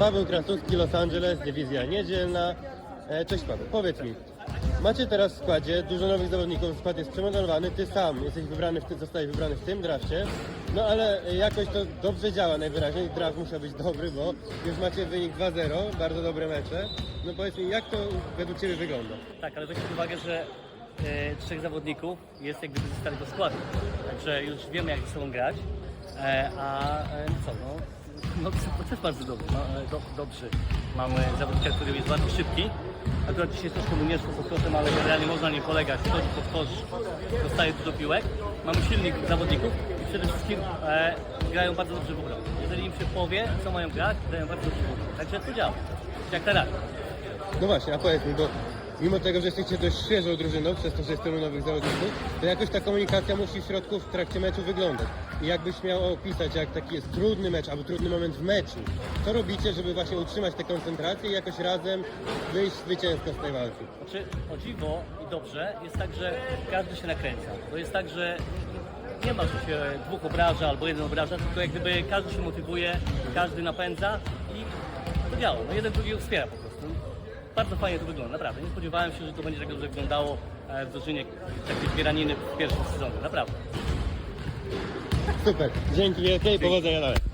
Paweł Krasuski, Los Angeles, dywizja niedzielna. E, Cześć Paweł, powiedz mi, macie teraz w składzie dużo nowych zawodników, skład jest przemodelowany, ty sam jesteś wybrany, w ty, zostałeś wybrany w tym drafcie, no ale e, jakoś to dobrze działa najwyraźniej, draft musiał być dobry, bo już macie wynik 2-0, bardzo dobre mecze. No powiedz mi, jak to według Ciebie wygląda? Tak, ale weź pod uwagę, że e, trzech zawodników jest jak gdyby ze starego składu. Także już wiemy jak ze sobą grać. E, a no też bardzo dobry. No, e, do, dobrzy. Mamy zawodnika, który jest bardzo szybki. Akurat dzisiaj troszkę mu nie szło pod kątem, ale generalnie można nie polegać. Wchodzi pod kosz, dostaje dużo piłek. Mamy silnych zawodników i przede wszystkim e, grają bardzo dobrze w obronie. Jeżeli im się powie, co mają grać, grają bardzo dobrze w obronie. Także to działa. Jak teraz. No właśnie, a powiedz mi, bo mimo tego, że jesteście dość świeżą drużyną, przez to, że jest tylu nowych zawodników, to jakoś ta komunikacja musi w środku, w trakcie meczu wyglądać. I jakbyś miał opisać, jak taki jest trudny mecz, albo trudny moment w meczu, co robicie, żeby właśnie utrzymać tę koncentrację i jakoś razem wyjść zwycięsko z tej walki? Znaczy, o dziwo i dobrze jest tak, że każdy się nakręca. To jest tak, że nie ma, że się dwóch obraża albo jeden obraża, tylko jak gdyby każdy się motywuje, każdy napędza i to działa. No jeden drugiego wspiera po prostu. Bardzo fajnie to wygląda, naprawdę. Nie spodziewałem się, że to będzie tak dobrze wyglądało e, w drużynie takiej zbieraniny w pierwszym sezonie, naprawdę. Super, dzięki wielkie i powodzenia dalej.